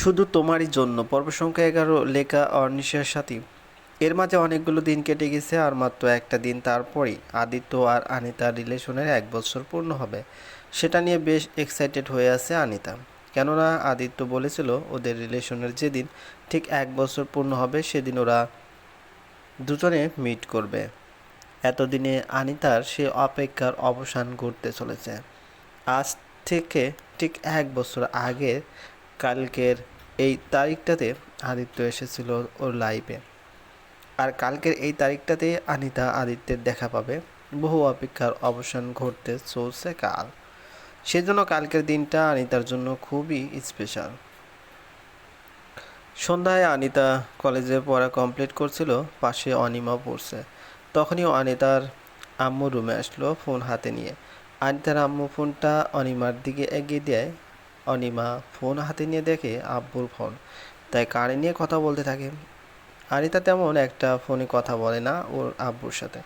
শুধু তোমারই জন্য। পর্ব সংখ্যা এগারো, লেখা অর্নিশার সাথী। এর মাঝে অনেকগুলো দিন কেটে গেছে আর মাত্র একটা দিন তারপরেই আদিত্য আর আনিতার রিলেশনের এক বছর পূর্ণ হবে। সেটা নিয়ে বেশ এক্সাইটেড হয়ে আছে আনিতা। কেননা আদিত্য বলেছিল, ওদের রিলেশনের যেদিন ঠিক এক বছর পূর্ণ হবে, সেদিন ওরা দুজনে মিট করবে। এতদিনে আনিতার সে অপেক্ষার অবসান ঘটতে চলেছে। আজ থেকে ঠিক এক বছর আগে কালকের এই তারিখটাতে আদিত্য এসেছিল ওর লাইফে আর কালকের এই তারিখটাতে আনিতা আদিত্যের দেখা পাবে। বহু অপেক্ষার অবসান ঘটতে চলছে কাল। সেজন্য কালকের দিনটা আনিতার জন্য খুবই স্পেশাল সন্ধ্যায় আনিতা কলেজে পড়া কমপ্লিট করছিল, পাশে অনিমা পড়ছে। তখনই অনিতার আম্মু রুমে আসলো ফোন হাতে নিয়ে। আনিতার আম্মু ফোনটা অনিমার দিকে এগিয়ে দেয়। অনিমা ফোন হাতে নিয়ে দেখে আব্বুর ফোন। তাই কানে নিয়ে কথা বলতে থাকে। অনিতা তেমন একটা ফোনে কথা বলে না ওর আব্বুর সাথে।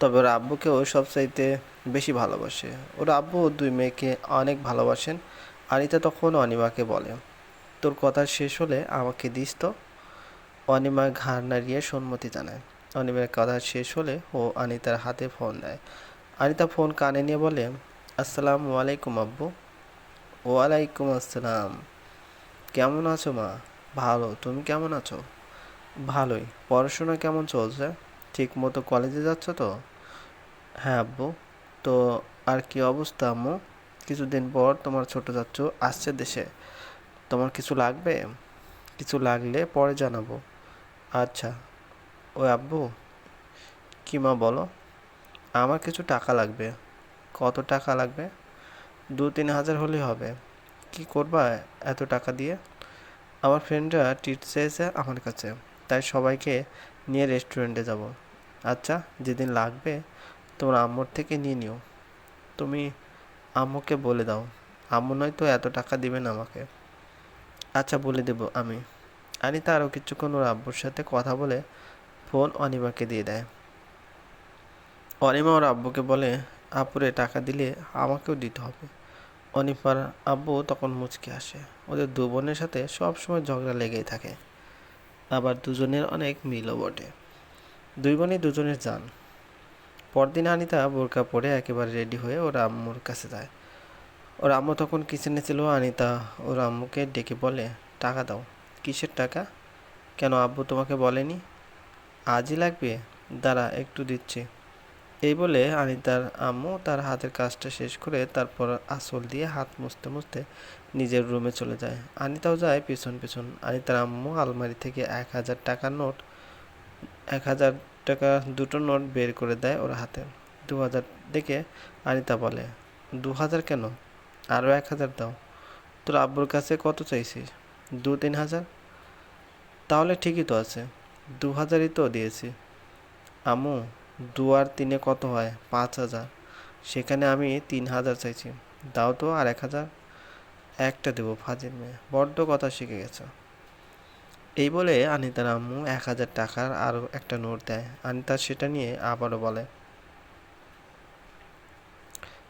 তবে ওর আব্বুকেও সবচাইতে বেশি ভালোবাসে। ওর আব্বু দুই মেয়েকে অনেক ভালোবাসেন। অনিতা তখন অনিমাকে বলে, তোর কথা শেষ হলে আমাকে দিস তো? অনিমা ঘাড় নাড়িয়ে সম্মতি জানায়। অনিমার কথা শেষ হলে ও অনিতার হাতে ফোন দেয়। অনিতা ফোন কানে নিয়ে বলে, আসসালামু আলাইকুম আব্বু। ওয়ালাইকুম আসসালাম। কেমন আছো মা? ভালো, তুমি কেমন আছো? ভালোই। পড়াশোনা কেমন চলছে? ঠিক মতো কলেজে যাচ্ছ তো? হ্যাঁ আব্বু। তো আর কি অবস্থা আম্মু? কিছুদিন পর তোমার ছোট চাচ্চু আসছে দেশে। তোমার কিছু লাগবে? কিছু লাগলে পরে জানাব। আচ্ছা। ও আব্বু, কি মা বলো? আমার কিছু টাকা লাগবে। কত টাকা লাগবে? দু তিন হাজার হলেই হবে। কি করবা এত টাকা দিয়ে? আমার ফ্রেন্ডরা ট্রিট চেয়েছে আমার কাছে, তাই সবাইকে নিয়ে রেস্টুরেন্টে যাব। আচ্ছা যেদিন লাগবে তোমার আম্মুর থেকে নিয়ে নিও। তুমি আম্মুকে বলে দাও। আম্মু নয়তো এত টাকা দিবেন আমাকে। আচ্ছা বলে দেব আমি। আনিতা আরও কিছুক্ষণ ওর আব্বুর সাথে কথা বলে ফোন অনিমাকে দিয়ে দেয়। অনিমা ওর আব্বুকে বলে আপুরে টাকা দিলে আমাকেও দিতে হবে। অনিপার আব্বু তখন মুচকে আসে। ওদের দু বোনের সাথে সব সময় ঝগড়া লেগেই থাকে। আবার দুজনের অনেক মিলও বটে। দুই বোনই দুজনের যান পরদিন আনিতা বোরকা পরে একেবারে রেডি হয়ে ওর আম্মুর কাছে যায়। ওর আম্মু তখন কিচেনে ছিল, আনিতা ওর আম্মুকে ডেকে বলে, টাকা দাও। কিসের টাকা? কেন আব্বু তোমাকে বলেনি? আজই লাগবে। দাঁড়া, একটু দিচ্ছি। এই বলে আনিতার আম্মু তার হাতের কাজটা শেষ করে তারপর আসল দিয়ে হাত মুছতে মুছতে নিজের রুমে চলে যায়। আনিতাও যায় পিছন পেছন। আনিতার আম্মু আলমারি থেকে এক হাজার টাকার নোট, এক হাজার টাকা দুটো নোট বের করে দেয় ওর হাতে। দু হাজার দেখে আনিতা বলে, দু হাজার কেন? আরও এক হাজার দাও। তোর আব্বুর কাছে কত চাইছিস দু, তিন হাজার? তাহলে ঠিকই তো আছে। দু হাজারই তো দিয়েছি। আম্মু দু আর তিনে কত হয়? পাঁচ হাজার। সেখানে আমি তিন হাজার চাইছি। দাও তো আর এক হাজার। একটা দেবো ফাজিল মেয়ে। বড্ড কথা শিখে গেছো। এই বলে আনিতার আম্মু এক হাজার টাকার আরও একটা নোট দেয়। আনিতা সেটা নিয়ে আবারও বলে,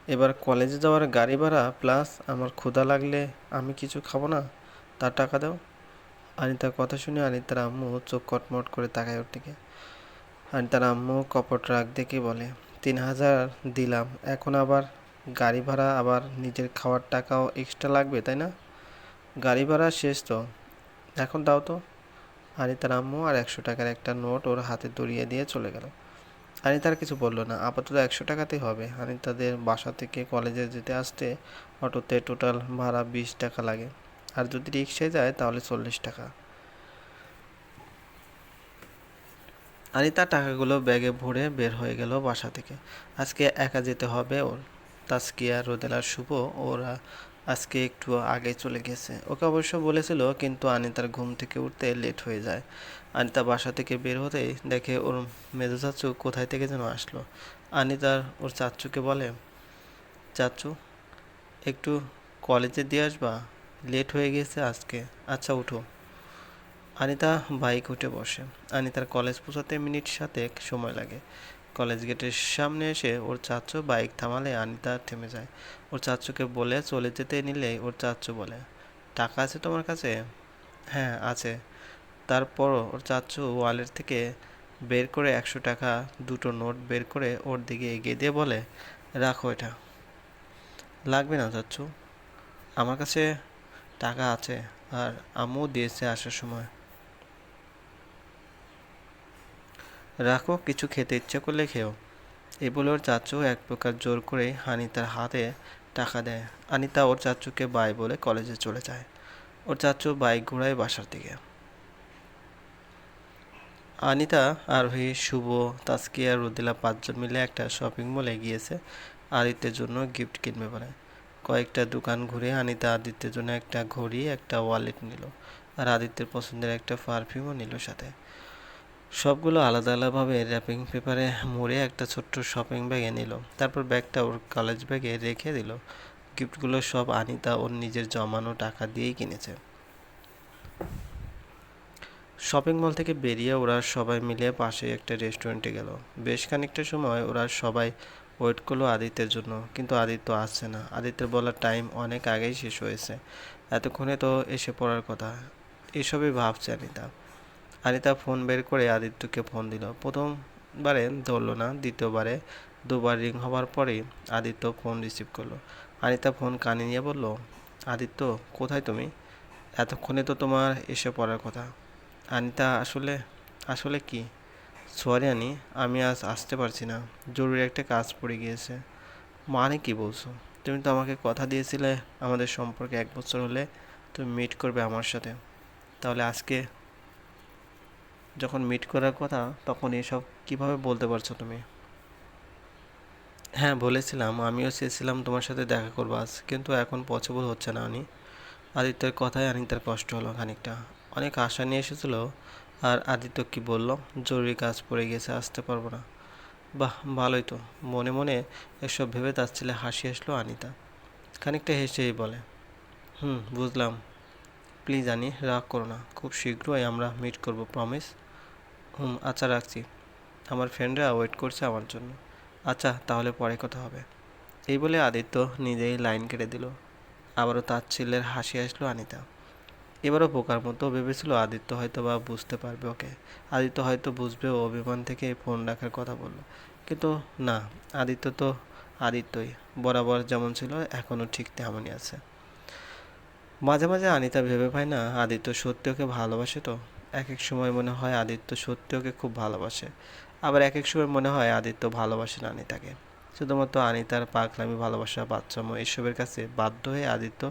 এবার কলেজে যাওয়ার গাড়ি ভাড়া প্লাস আমার ক্ষুধা লাগলে আমি কিছু খাব না? তার টাকা দাও। আনিতার কথা শুনে আনিতার আম্মু চোখ কটমট করে তাকায় ওর দিকে। আনিতার আম্মু কপট রাগ দেখে বলে, তিন হাজার দিলাম, এখন আবার গাড়ি ভাড়া, আবার নিজের খাওয়ার টাকাও এক্সট্রা লাগবে, তাই না? গাড়ি ভাড়া শেষ তো, এখন দাও তো। আনিতার আম্মু আর একশো টাকার একটা নোট ওর হাতে দড়িয়ে দিয়ে চলে গেল। আনিতার কিছু বলল না, আপাতত একশো টাকাতেই হবে। আনিতাদের বাসা থেকে কলেজে যেতে আসতে অটোতে টোটাল ভাড়া বিশ টাকা লাগে। আর যদি রিক্সায় যায় তাহলে চল্লিশ টাকা। আনিতা টাকাগুলো ব্যাগে ভরে বের হয়ে গেল বাসা থেকে। আজকে একা যেতে হবে ওর। তাস্কিয়া রোদেলার শুভ, ওরা আজকে একটু আগে চলে গেছে। ওকে অবশ্য বলেছিল, কিন্তু আনিতার ঘুম থেকে উঠতে লেট হয়ে যায়। আনিতা বাসা থেকে বের হতেই দেখে ওর মেজো চাচু কোথায় থেকে যেন আসলো। আনিতার ওর চাচুকে বলে, চাচু, একটু কলেজে দিয়ে আসবা? লেট হয়ে গেছে আজকে। আচ্ছা উঠো। আনিতা বাইক উঠে বসে। আনিতার কলেজ পৌঁছাতে মিনিট সাতেক সময় লাগে। কলেজ গেটের সামনে এসে ওর চাচু বাইক থামালে আনিতা থেমে যায়। ওর চাচুকে বলে চলে যেতে নিলে ওর চাচু বলে, টাকা আছে তোমার কাছে? হ্যাঁ আছে। তারপরও ওর চাচ্চু ওয়ালেট থেকে বের করে একশো টাকা, দুটো নোট বের করে ওর দিকে এগিয়ে দিয়ে বলে, রাখো এটা। লাগবে না চাচ্চু আমার কাছে টাকা আছে আর আম্মু দিয়েছে আসার সময়। রাখো, কিছু খেতে ইচ্ছে করলে খেও। এই বলে ওর চাচু এক প্রকার জোর করে হানিতার হাতে টাকা দেয়। আনিতা ওর চাচুকে বাই বলে কলেজে চলে যায়। ওর চাচু বাইক ঘোড়ায় বাসার দিকে। আনিতা, আরোহী, শুভ, তাস্কিয়া রুদিলা পাঁচজন মিলে একটা শপিং মলে গিয়েছে আদিত্যের জন্য গিফট কিনবে বলে। কয়েকটা দোকান ঘুরে আনিতা আদিত্যের জন্য একটা ঘড়ি, একটা ওয়ালেট নিল। আর আদিত্যের পছন্দের একটা পারফিউমও নিল সাথে। সবগুলো আলাদা আলাদাভাবে র্যাপিং পেপারে মুড়ে একটা ছোট্ট শপিং ব্যাগে নিল। তারপর ব্যাগটা ওর কলেজ ব্যাগে রেখে দিল। গিফটগুলো সব আনিতা ওর নিজের জমানো টাকা দিয়েই কিনেছে। শপিং মল থেকে বেরিয়ে ওরা সবাই মিলে পাশে একটা রেস্টুরেন্টে গেল। বেশ খানিকটা সময় ওরা সবাই ওয়েট করল আদিত্যের জন্য, কিন্তু আদিত্য আসছে না। আদিত্যের বলার টাইম অনেক আগেই শেষ হয়েছে। এতক্ষণে তো এসে পড়ার কথা। এসবই ভাবছে অনিতা অনিতা ফোন বের করে আদিত্যকে ফোন দিল। প্রথমবারে ধরলো না, দ্বিতীয়বারে দুবার রিং হওয়ার পরেই আদিত্য ফোন রিসিভ করল। আনিতা ফোন কানে নিয়ে বলল, আদিত্য, কোথায় তুমি? এতক্ষণে তো তোমার এসে পড়ার কথা। আনিতা, আসলে আসলে কি? সরি আনি, আমি আজ আসতে পারছি না। জরুরি একটা কাজ পড়ে গিয়েছে। মানে কি বলছো? তুমি তো আমাকে কথা দিয়েছিলে আমাদের সম্পর্কে এক বছর হলে। তুমি মিট করবে আমার সাথে। তাহলে আজকে যখন মিট করার কথা, তখন এসব কীভাবে বলতে পারছ তুমি? হ্যাঁ বলেছিলাম। আমিও চেয়েছিলাম তোমার সাথে দেখা করব আজ, কিন্তু এখন পসিবল হচ্ছে না আনি। আদিত্যের কথায় অনিতার কষ্ট হলো খানিকটা। অনেক আশা নিয়ে এসেছিল, আর আদিত্য কি বলল? জরুরি কাজ পড়ে গেছে, আসতে পারব না। বাহ, ভালোই তো। মনে মনে এসব ভেবে তার ছেলে হাসি আসলো আনিতা। খানিকটা হেসেই বলে, হুম, বুঝলাম। প্লিজ আনি, রাগ করো না। খুব শীঘ্রই আমরা মিট করব প্রমিস হুম আচ্ছা রাখছি। আমার ফ্রেন্ডরা ওয়েট করছে আমার জন্য। আচ্ছা তাহলে পরে কথা হবে। এই বলে আদিত্য নিজেই লাইন কেটে দিল। আবারও তার ছেলের হাসি আসলো আনিতা। এবারও বোকার মতো ভেবেছিল আদিত্য হয়তো বা বুঝতে পারবে ওকে। আদিত্য হয়তো বুঝবে ও অভিমান থেকে ফোন রাখার কথা বলল। কিন্তু না, আদিত্য তো আদিত্যই। বরাবর যেমন ছিল এখনও ঠিক তেমনই আছে। মাঝে মাঝে আনিতা ভেবে পায় না, আদিত্য সত্যি ওকে ভালোবাসে তো। এক এক সময় মনে হয় আদিত্য সত্যি ওকে খুব ভালোবাসে, আবার এক এক সময় মনে হয় আদিত্য ভালোবাসে না আনিতাকে। শুধুমাত্র আনিতার পাগলামি, ভালোবাসা, বাচ্চামো এসবের কাছে বাধ্য হয়ে আদিত্য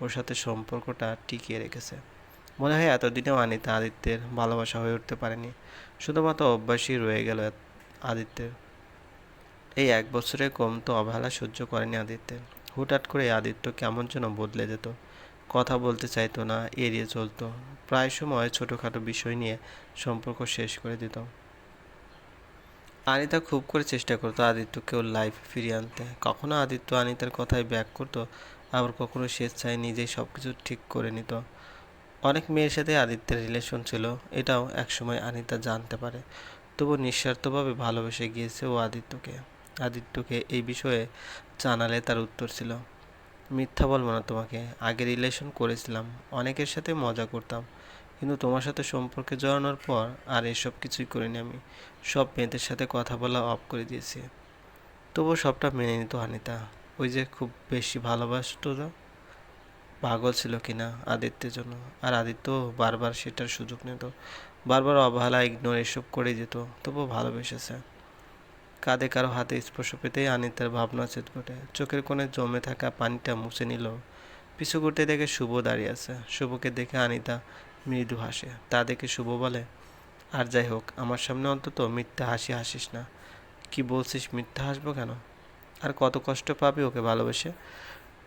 ওর সাথে সম্পর্কটা টিকিয়ে রেখেছে। মনে হয় এতদিনেও আনিতা আদিত্যের ভালোবাসা হয়ে উঠতে পারেনি। শুধুমাত্র অভ্যাসই রয়ে গেল আদিত্যের। এই এক বছরে কম তো অবহেলা সহ্য করেনি আদিত্যের। হুটহাট করে আদিত্য কেমন যেন বদলে যেত। কথা বলতে চাইতো না, এড়িয়ে চলতো। প্রায় সময় ছোটোখাটো বিষয় নিয়ে সম্পর্ক শেষ করে দিত। আনিতা খুব করে চেষ্টা করতো আদিত্যকে ওর লাইফে ফিরিয়ে আনতে। কখনো আদিত্য আনিতার কথায় ব্যাক করতো, আবার কখনো স্বেচ্ছায় নিজেই সব কিছু ঠিক করে নিত। অনেক মেয়ের সাথে আদিত্যের রিলেশন ছিল, এটাও একসময় আনিতা জানতে পারে। তবু নিঃস্বার্থভাবে ভালোবেসে গিয়েছে ও আদিত্যকে। আদিত্যকে এই বিষয়ে জানালে তার উত্তর ছিল। মিথ্যা বলব না তোমাকে। আগে রিলেশন করেছিলাম, অনেকের সাথে মজা করতাম। কিন্তু তোমার সাথে সম্পর্কে জড়ানোর পর আর এসব কিছুই করিনি আমি। সব মেয়েদের সাথে কথা বলা অফ করে দিয়েছি। তবুও সবটা মেনে নিত আনিতা ওই যে খুব বেশি ভালোবাসত পাগল ছিল কিনা আদিত্যের জন্য। আর আদিত্য বারবার সেটার সুযোগ নিত। বারবার অবহেলা ইগনোর এসব করে যেত। তবুও ভালোবেসেছে। কাঁধে কারও হাতে স্পর্শ পেতেই আনিতার ভাবনা চেত ঘটে। চোখের কোণে জমে থাকা পানিটা মুছে নিল। পিছু ঘুরতে দেখে শুভ দাঁড়িয়ে আছে। শুভকে দেখে আনিতা মৃদু হাসে। তা দেখে শুভ বলে, আর যাই হোক, আমার সামনে অন্তত মিথ্যা হাসি হাসিস না। কি বলছিস, মিথ্যা হাসবো কেন? আর কত কষ্ট পাবি ওকে ভালোবেসে?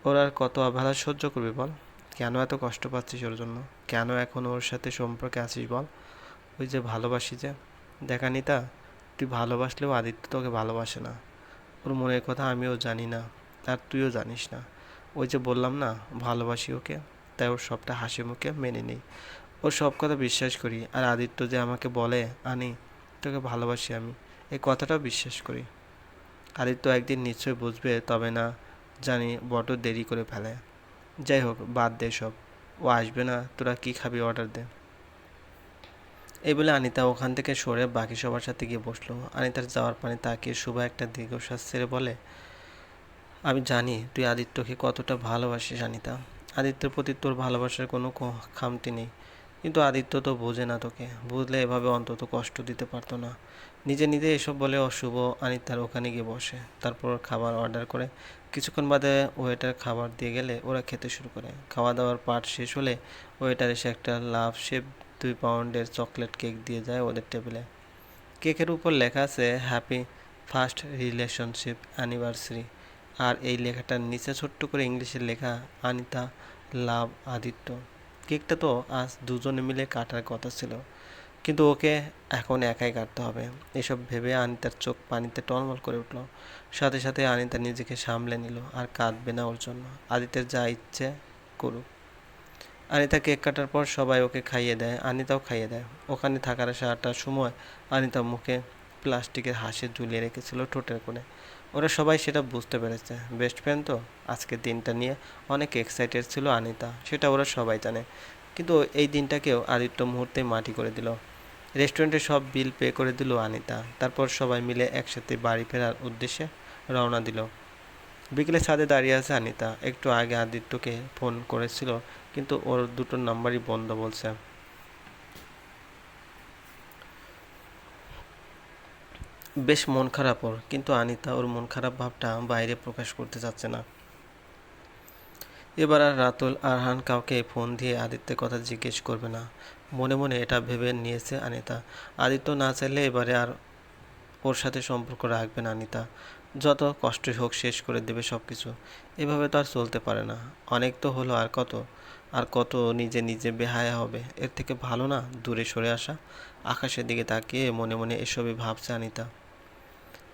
ওর আর কত অবহেলা সহ্য করবি বল? কেন এত কষ্ট পাচ্ছিস ওর জন্য? কেন এখন ওর সাথে সম্পর্কে আছিস বল? ওই যে ভালোবাসি যে। দেখা নিতা তুই ভালোবাসলেও আদিত্য তোকে ভালোবাসে না। ওর মনের কথা আমিও জানি না, আর তুইও জানিস না। ওই যে বললাম না, ভালোবাসি ওকে, তাই ওর সবটা হাসি মুখে মেনে নিই। ওর সব কথা বিশ্বাস করি, আর আদিত্য যে আমাকে বলে, আনি, তোকে ভালোবাসি আমি, এই কথাটাও বিশ্বাস করি। আদিত্য একদিন নিশ্চয়ই বুঝবে, তবে না জানি বড় দেরি করে ফেলে। যাই হোক, বাদ দে সব। ও আসবে না, তোরা কি খাবি অর্ডার দে। এই বলে আনিতা ওখান থেকে সরে বাকি সবার সাথে গিয়ে বসল। আনিতার যাওয়ার পানে তাকিয়ে শুভ একটা দীর্ঘশ্বাস ছেড়ে বলে, আমি জানি তুই আদিত্যকে কতটা ভালোবাসিস, আনিতা। আদিত্যের প্রতি তোর ভালোবাসার কোনো খামতি নেই। কিন্তু আদিত্য তো বোঝে না তোকে। বুঝলে এভাবে অন্তত কষ্ট দিতে পারতো না। নিজে নিজে এসব বলে অশুভ আনিতার ওখানে গিয়ে বসে। তারপর খাবার অর্ডার করে কিছুক্ষণ বাদে ওয়েটার খাবার দিয়ে গেলে ওরা খেতে শুরু করে। খাওয়া দাওয়ার পার্ট শেষ হলে ওয়েটার এসে একটা লাভ শেপ দুই পাউন্ডের চকলেট কেক দিয়ে যায় ওদের টেবিলে। কেকের উপর লেখা আছে, হ্যাপি ফার্স্ট রিলেশনশিপ অ্যানিভার্সারি। আর এই লেখাটার নিচে ছোট্ট করে ইংলিশে লেখা, আনিতা, লাভ, আদিত্য। কেকটা তো আজ দুজনে মিলে কাটার কথা ছিল, কিন্তু ওকে এখন একাই কাটতে হবে। এসব ভেবে আনিতার চোখ পানিতে টলমল করে উঠল। সাথে সাথে আনিতা নিজেকে সামলে নিল আর কাঁদবে না ওর জন্য। আদিত্যের যা ইচ্ছে করুক। আনিতা কেক কাটার পর সবাই ওকে খাইয়ে দেয়, আনিতাও খাইয়ে দেয়। ওখানে থাকার সারাটা সময় আনিতা মুখে প্লাস্টিকের হাসি ঝুলিয়ে রেখেছিল ঠোঁটের কোণে। ওরা সবাই সেটা বুঝতে পেরেছে। বেস্ট ফ্রেন্ড তো? আজকের দিনটা নিয়ে অনেক এক্সাইটেড ছিল আনিতা। সেটা ওরা সবাই জানে। কিন্তু এই দিনটাকেও আদিত্য মুহূর্তে মাটি করে দিল। রেস্টুরেন্টে সব বিল পে করে দিল আনিতা। তারপর সবাই মিলে একসাথে বাড়ি ফেরার উদ্দেশ্যে রওনা দিল। বিকেলে ছাদে দাঁড়িয়ে আছে আনিতা। একটু আগে আদিত্যকে ফোন করেছিল, কিন্তু ওর দুটো নাম্বারই বন্ধ বলছে। বেশ মন খারাপ ওর, কিন্তু আনিতা ওর মন খারাপ ভাবটা বাইরে প্রকাশ করতে চাচ্ছে না। এবার আর রাতুল, আরহান কাউকে ফোন দিয়ে আদিত্যের কথা জিজ্ঞেস করবে না। মনে মনে এটা ভেবে নিয়েছে আনিতা। আদিত্য না চাইলে এবারে আর ওর সাথে সম্পর্ক রাখবে না আনিতা। যত কষ্টই হোক শেষ করে দেবে সব কিছু এভাবে তো আর চলতে পারে না। অনেক তো হলো, আর কত? আর কত নিজে নিজে বেহায়া হবে? এর থেকে ভালো না? দূরে সরে আসা। আকাশের দিকে তাকিয়ে মনে মনে এসবই ভাবছে আনিতা।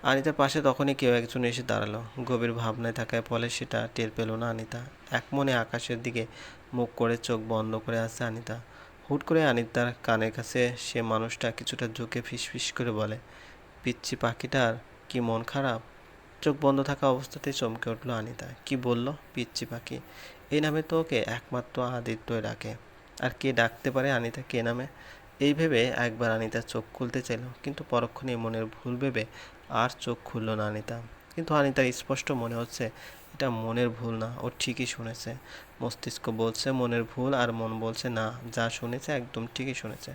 আনিতার পাশে তখনই কেউ একজন এসে দাঁড়াল। গভীর ভাবনায় থাকায় ফলে সেটা টের পেল না আনিতা। এক মনে আকাশের দিকে মুখ করে চোখ বন্ধ করে আছে আনিতা। হুট করে আনিতার কানের কাছে সে মানুষটা কিছুটা ঝুঁকে ফিসফিস করে বলে পিচ্ছি পাখিটার কি মন খারাপ? চোখ বন্ধ থাকা অবস্থাতেই চমকে উঠল আনিতা। কি বলল? পিচ্ছি পাখি। এই নামে তো ওকে একমাত্র আদিত্যই ডাকে। আর কে ডাকতে পারে আনিতা? কে নামে? এই ভেবে একবার আনিতা চোখ খুলতে চাইল, কিন্তু পরক্ষণে মনের ভুল ভেবে আর চোখ খুলল না আনিতা। কিন্তু আনিতার স্পষ্ট মনে হচ্ছে এটা মনের ভুল না, ও ঠিকই শুনেছে। মস্তিষ্ক বলছে মনের ভুল আর মন বলছে না, যা শুনেছে একদম ঠিকই শুনেছে।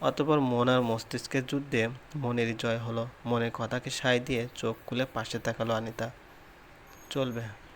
অতপর মন আর মস্তিষ্কের যুদ্ধে মনেরই জয় হলো। মনের কথাকে সায় দিয়ে চোখ খুলে পাশে তাকালো আনিতা। চলবে।